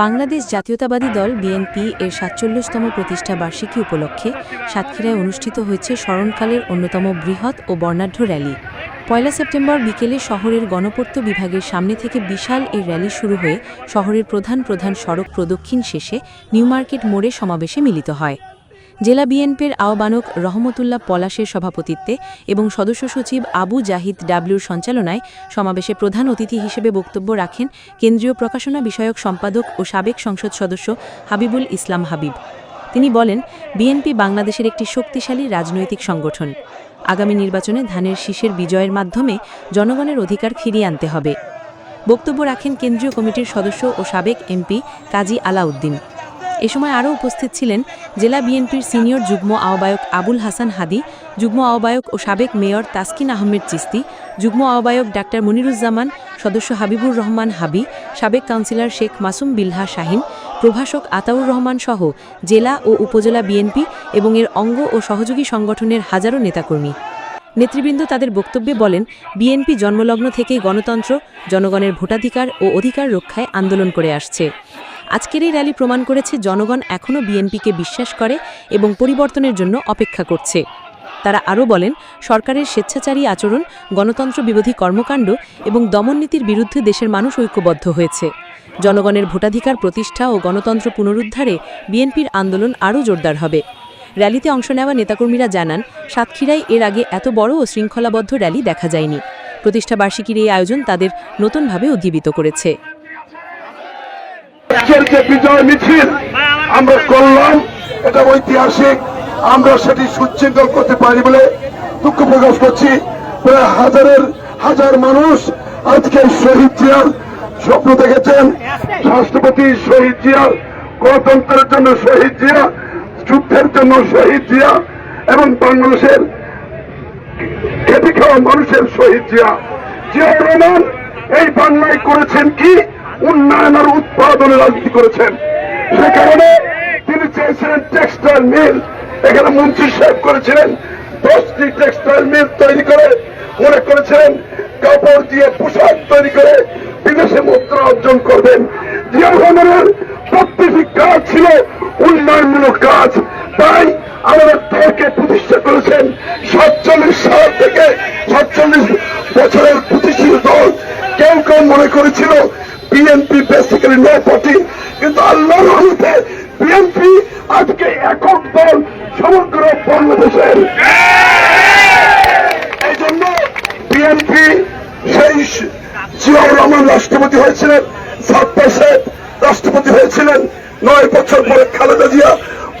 বাংলাদেশ জাতীয়তাবাদী দল বিএনপি এর সাতচল্লিশতম প্রতিষ্ঠা বার্ষিকী উপলক্ষে সাতক্ষীরায় অনুষ্ঠিত হয়েছে স্মরণকালের অন্যতম বৃহৎ ও বর্ণাঢ্য র্যালি। পয়লা সেপ্টেম্বর বিকেলে শহরের গণপূর্ত বিভাগের সামনে থেকে বিশাল এই র্যালি শুরু হয়ে শহরের প্রধান প্রধান সড়ক প্রদক্ষিণ শেষে নিউমার্কেট মোড়ে সমাবেশে মিলিত হয়। জেলা বিএনপির আহ্বানক রহমতুল্লাহ পলাশের সভাপতিত্বে এবং সদস্য সচিব আবু জাহিদ ডাবলুর সঞ্চালনায় সমাবেশে প্রধান অতিথি হিসেবে বক্তব্য রাখেন কেন্দ্রীয় প্রকাশনা বিষয়ক সম্পাদক ও সাবেক সংসদ সদস্য হাবিবুল ইসলাম হাবিব। তিনি বলেন, বিএনপি বাংলাদেশের একটি শক্তিশালী রাজনৈতিক সংগঠন। আগামী নির্বাচনে ধানের শীষের বিজয়ের মাধ্যমে জনগণের অধিকার ফিরিয়ে আনতে হবে। বক্তব্য রাখেন কেন্দ্রীয় কমিটির সদস্য ও সাবেক এমপি কাজী আলাউদ্দিন। এ সময় আরও উপস্থিত ছিলেন জেলা বিএনপির সিনিয়র যুগ্ম আহ্বায়ক আবুল হাসান হাদি, যুগ্ম আহ্বায়ক ও সাবেক মেয়র তাসকিন আহমেদ চিস্তি যুগ্ম আহ্বায়ক ডাক্তার মনিরুজ্জামান, সদস্য হাবিবুর রহমান হাবি, সাবেক কাউন্সিলর শেখ মাসুম বিলহা শাহিন, প্রভাষক আতাউর রহমান সহ জেলা ও উপজেলা বিএনপি এবং এর অঙ্গ ও সহযোগী সংগঠনের হাজারো নেতাকর্মী। নেতৃবৃন্দ তাদের বক্তব্যে বলেন, বিএনপি জন্মলগ্ন থেকেই গণতন্ত্র, জনগণের ভোটাধিকার ও অধিকার রক্ষায় আন্দোলন করে আসছে। আজকের এই র্যালি প্রমাণ করেছে জনগণ এখনও বিএনপিকে বিশ্বাস করে এবং পরিবর্তনের জন্য অপেক্ষা করছে। তারা আরও বলেন, সরকারের স্বেচ্ছাচারী আচরণ, গণতন্ত্র বিরোধী কর্মকাণ্ড এবং দমননীতির বিরুদ্ধে দেশের মানুষ ঐক্যবদ্ধ হয়েছে। জনগণের ভোটাধিকার প্রতিষ্ঠা ও গণতন্ত্র পুনরুদ্ধারে বিএনপির আন্দোলন আরও জোরদার হবে। র্যালিতে অংশ নেওয়া নেতাকর্মীরা জানান, সাতক্ষীরায় এর আগে এত বড় ও শৃঙ্খলাবদ্ধ র্যালি দেখা যায়নি। প্রতিষ্ঠাবার্ষিকীর এই আয়োজন তাদের নতুনভাবে উজ্জীবিত করেছে। আজকের যে বিজয় মিছিল আমরা করলাম। এটা ঐতিহাসিক। আমরা সেটি সুশৃঙ্খল করতে পারি বলে দুঃখ প্রকাশ করছি। প্রায় হাজারের, হাজার মানুষ আজকে শহীদ জিয়ার স্বপ্ন দেখেছেন। রাষ্ট্রপতি শহীদ জিয়া, গণতন্ত্রের জন্য শহীদ জিয়া, যুদ্ধের জন্য শহীদ জিয়া এবং বাংলাদেশের খেটে খাওয়া মানুষের শহীদ জিয়া। জিয়া রহমান, এই বাংলায় করেছেন কি? উন্নয়ন আর উৎপাদনের রাজনীতি করেছেন। সে কারণে তিনি চেয়েছিলেন টেক্সটাইল মিল এখানে মন্ত্রী সাহেব করেছিলেন দশটি টেক্সটাইল মিল তৈরি করে। মনে করেছিলেন কাপড় দিয়ে পোশাক তৈরি করে বিদেশে মুদ্রা অর্জন করবেন। জিয়া রহমানের প্রত্যেকটি কাজ ছিল উন্নয়নমূলক কাজ। তাই আল্লাহর বিএনপি আজকে একক দল সমগ্র বাংলাদেশের এই জন্য বিএনপি সেই জিয়াউর রহমান রাষ্ট্রপতি হয়েছিলেন সাত্তার সাহেব রাষ্ট্রপতি হয়েছিলেন, নয় বছর পরে খালেদা জিয়া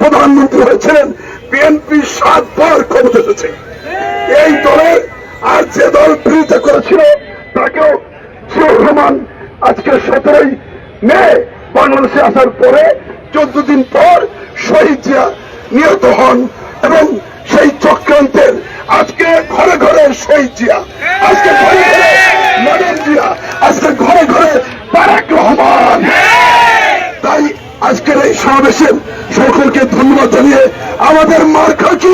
প্রধানমন্ত্রী হয়েছিলেন, বিএনপি সাতবার ক্ষমতা এসেছে। এই দলের আর যে দল বিরোধিতা করেছিল, তাকেও জিয়াউর রহমান আজকে সতেরোই মে বাংলাদেশে আসার পরে চোদ্দ দিন পর শহীদ জিয়া নিহত হন এবং সেই চক্রান্তের আজকে ঘরে ঘরে শহীদ জিয়া, আজকে ঘরে ঘরে ম্যাডাম জিয়া, আজকে ঘরে ঘরে তারেক রহমান। তাই আজকের এই সমাবেশের সকলকে ধন্যবাদ জানিয়ে আমাদের মার্কা কি?